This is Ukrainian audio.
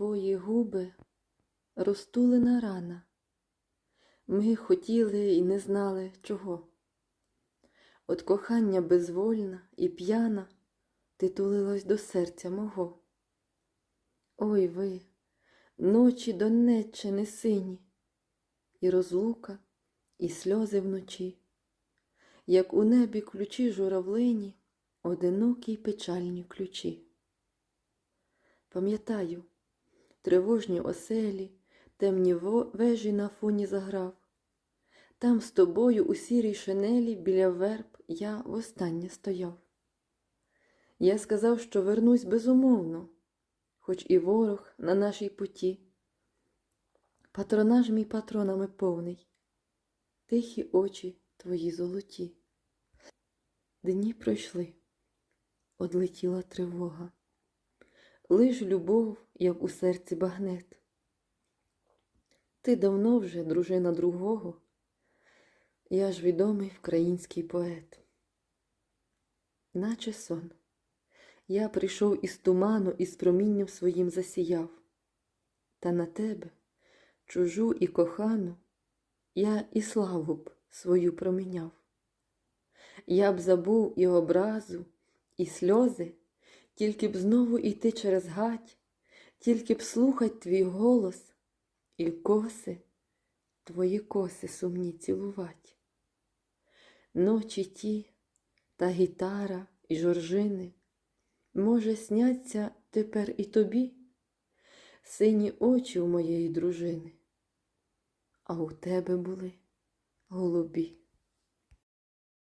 твої губи розтулена рана. Ми хотіли і не знали чого. От кохання безвольна і п'яна ти тулилась до серця мого. Ой ви, ночі Донеччини сині, і розлука, і сльози вночі, як у небі ключі журавлині, одинокі й печальні ключі. Пам'ятаю, тривожні оселі, темні вежі на фоні заграв. Там з тобою у сірій шинелі біля верб я востаннє стояв. Я сказав, що вернусь безумовно, хоч і ворог на нашій путі. Патронаж мій патронами повний, тихі очі твої золоті. Дні пройшли, одлетіла тривога, лиш любов, як у серці багнет. Ти давно вже дружина другого, я ж відомий український поет. Наче сон, я прийшов із туману і з промінням своїм засіяв, та на тебе, чужу і кохану, я і славу б свою проміняв. Я б забув і образу, і сльози, тільки б знову йти через гать, тільки б слухать твій голос і коси, твої коси сумні цілувать. Ночі ті та гітара і жоржини, може, сняться тепер і тобі сині очі у моєї дружини, а у тебе були голубі.